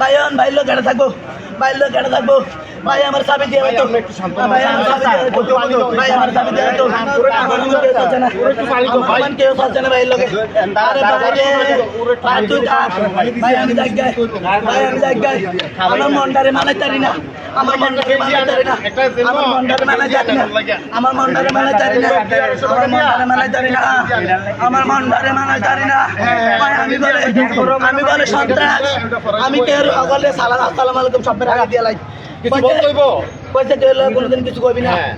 ভাই ভাই লোক কেটে থাকব। ভাই লোক কেটে থাকব। ভাই আমার সাবি দিয়ে তো। ভাই আমার সাবি দিয়ে তো। ভাই আমার চাবি দিয়ে তো। আমার কেউ চলছে না ভাই। লোকে আরে ভাই রে ভাই তুই ভাই আমি জায়গায় ভাই আমি জায়গায় আমার মনটারে মানে চারি না। আমার মনটারে মানে চারি না আমার মনটারে মানে চারি না আমার মনটারে মানে চারি না আমার মনটারে মানে চারি না আমার মনটারে মানে চারি না ভাই আমি বলে আমি বলে সন্ত্রাস। আমি কে বলে সালাম আসসালামু আলাইকুম সব রাখা দিয়ে লাই। কিছু বলতে হইব? কইছে হলো কোনোদিন কিছু কইবি না। হ্যাঁ।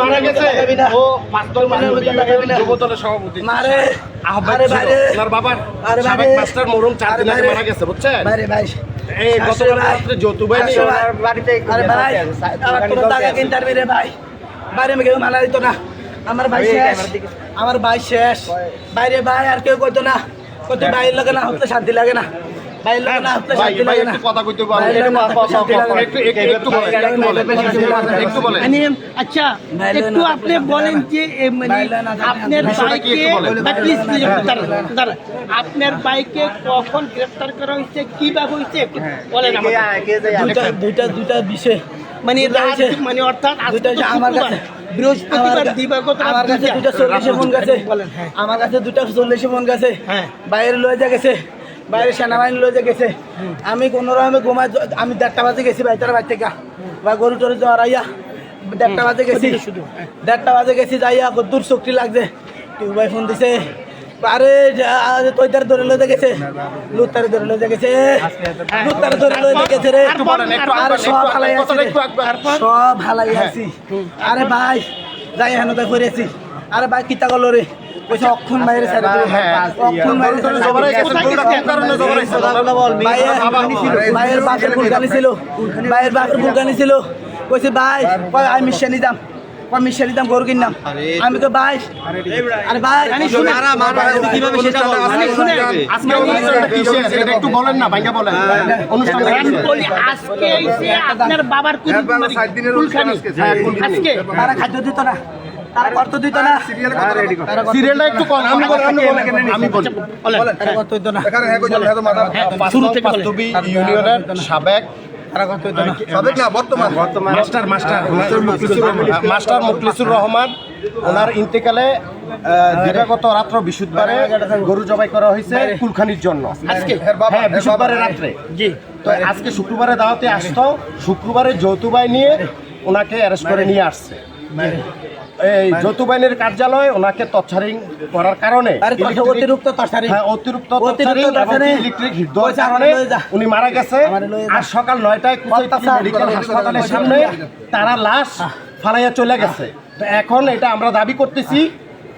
মারা গেছে। বুঝছেন? দিত না। আমার ভাই শেষ। আমার ভাই শেষ। বাইরে ভাই আর কেউ করতো না। কত ভাইয়ের হতে শান্তি লাগে না হতে শান্তি লাগে না। একটু বলেন। বলেন বলেন মানে আচ্ছা আপনি বলেন যে মানে আপনার বাইকে বলেন? দাঁড়ান। আপনার বাইকে কখন গ্রেফতার করা হয়েছে কীভাবে হয়েছে বলেন আমাকে। দুইটা দুইটা বিষয়। মানে মানে অর্থাৎ দুইটা আমার কাছে বৃহস্পতিবার আমার- দিবাগত আমার কাছে দুইটা। দুইটা চল্লিশে ফোন গেছে। হ্যাঁ। আমার কাছে দুইটা চল্লিশে ফোন গেছে। হ্যাঁ। বাইরে লয়ে যা গেছে। বাইরে সেনাবাহিনী লয়ে গেছে আমি কোনো রকমে ঘুমাই আমি দেড়টা বাজে গেছি বাইতার বাড়ি থেকে। বা গরু টরু জড়াইয়া দেড়টা বাজে গেছি। শুধু, দেড়টা বাজে গেছি যাইয়া দূর শক্তি লাগছে। টিউ ভাই ফোন দিছে। আরে তৈতার ধরে লয়ে গেছে। লুতারে ধরে লয়ে গেছে। লুতারে ধরে লয়ে গেছে রে। আরে সব হালাই আছি সব হালাই আছি। আরে ভাই যাই হেন তাই করেছি আরে ভাই কিতা করল রে? কইছে অক্ষণ বাইরে ছেড়ে হ্যাঁ। অক্ষণ বাইরে বাপের ফুলকানি ছিল ভাইয়ের বাপের ফুলকানি ছিল কইছে ভাই আমি কয় মিশানি দাম গরু কিনলাম আমি তো ভাই আরে ভাই কীভাবে সেটা বলব? মানে শুনেন, আজকে অনুষ্ঠানটা কিসের এটা একটু বলেন না বলেন। অনুষ্ঠানটা আমি বলি আজকে এসে আপনার বাবার হ্যাঁ, কুলখানি। আজকে তারা খাদ্য দিত না। তারা কর্ত দিত না। সিরিয়ালটা একটু কোন আমি আমি বলি আমি বলি বলেন তারা কর্ত দিত না? শুরু থেকে ইউনিয়নের সাবেক তারা কর্ত দিত না? সাবেক না বর্তমান? Master master. Master Mukhlisur Rahman. ওনার ইন্তেকালে আহ, দিবাগত রাত্র বিশুদ্ধবারে গরু জবাই করা হয়েছে কুলখানির জন্য। হ্যাঁ বিশুদ্ধবারে রাত্রে। তো আজকে শুক্রবারে দাওয়াতে আসতো শুক্রবারে যৌতুবাই নিয়ে ওনাকে অ্যারেস্ট করে নিয়ে আসছে। এই যৌতুবাহিনীর কার্যালয়ে ওনাকে তৎসারিং করার কারণে অতিরিক্ত তরসারি হ্যাঁ অতিরিক্ত তৎসারিং ইলেকট্রিক হিট দেওয়ার কারণে উনি মারা গেছে। আর সকাল নয়টায় মেডিকেল হাসপাতালের সামনে তারা লাশ ফালাইয়া চলে গেছে। তো এখন এটা আমরা দাবি করতেছি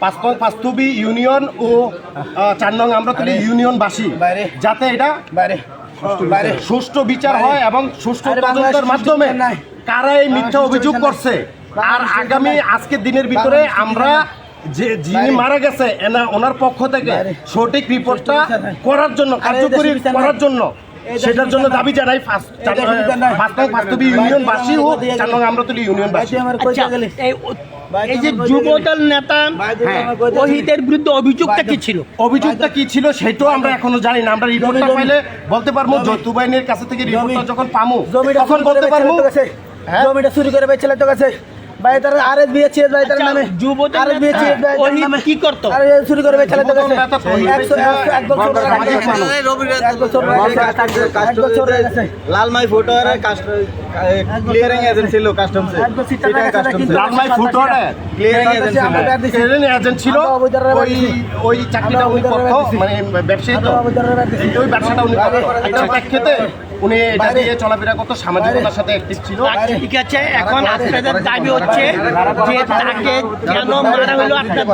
পাঁচ নং পাঁচতুবি ইউনিয়ন ও চার নং আমরা আমরাতলি ইউনিয়নবাসী বাইরে। যাতে এটা সুষ্ঠু বিচার হয় এবং সুষ্ঠু তদন্তের মাধ্যমে। কারা এই মিথ্যা অভিযোগ করছে। আর আগামী আজকের দিনের ভিতরে আমরা যে যিনি মারা গেছে এনা ওনার পক্ষ থেকে সঠিক রিপোর্টটা। করার জন্য কার্যকরী করার জন্য। সেটার জন্য দাবি জানাই পাঁচতবি ইউনিয়নবাসী ও চার নং আমরাতলি ইউনিয়নবাসী। আচ্ছা এই যে যুবদল নেতা। ওহিদের বিরুদ্ধে অভিযোগটা কি ছিল? অভিযোগটা কি ছিল সেটাও আমরা এখনও জানি না। আমরা রিপোর্টটা পাইলে বলতে পারব যৌথ বাহিনীর কাছে থেকে রিপোর্টটা যখন পামু তখন বলতে পারব হ্যাঁ? জমিটা চুরি করে তো গেছে। ভাই তার আরে বিয়েছে ভাই তার আচ্ছা, নামে। আরে বিয়েছে নেতা ভাই তার নামে। কি করতো? আরে চুরি করে বেচে তো একশো ছিল একশো- এক বছর বড় সামাজিক এক মানুষ। বছর গেছে, এক বছর গেছে। লালমাই ফুটো ক্লিয়ারিং এজেন্ট ছিল। কাস্টমসে লালমাই ফুটওয়ারে ক্লিয়ারিং এজেন্ট ছিল ওই ওই চাকরিটা উনি করতো মানে ব্যবসায়ী তো। ওই ব্যবসাটা উনি করতো। এটার প্রেক্ষিতে উনি এটা দিয়ে চলাফেরা করতো সামাজিকতার সাথে অ্যাক্টিভ ছিল। আচ্ছা, ঠিক আছে এখন আপনাদের দাবি হচ্ছে যে তাকে কেন মারা হলো? আপনার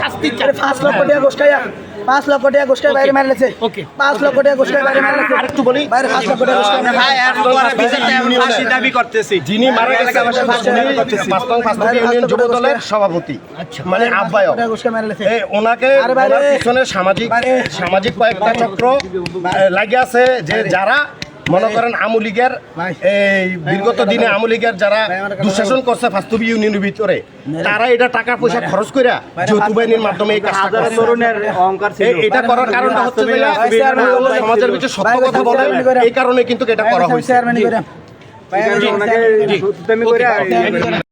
শাস্তি পাঁচ লক্ষ টাকা পাঁচ লক্ষ টাকা বাইরে মারলেছে। পাঁচ লক্ষ টাকা বাইরে মারলেছে। আরেকটু বলি বাইরে পাঁচ লক্ষ টাকা ভাই আর পরে বিচারটা আমি ফাঁসি দাবি করতেছি। যিনি মারা গেছে ফাঁসি দাবি করতেছি। পাঁচ নং পাঁচ নং বাইরে ইউনিয়ন যুব দলের সভাপতি। আচ্ছা। মানে মারলেছে। এই ওনাকে ওনার পিছনে সামাজিক সামাজিক কয়েকটা চক্র লাগে আছে যে যারা মনে করেন আমুলিগের এই বিগত দিনে আমুলিগের যারা দুঃশাসন করছে ফাস্তবি ইউনিয়নের ভিতরে তারা এটা টাকা পয়সা খরচ করে যৌথ বাহিনীর মাধ্যমে এই কাজটা এটা করার কারণটা হচ্ছে সমাজের ভিতরে সত্য কথা বলে এই কারণে কিন্তু এটা করা হয়েছে।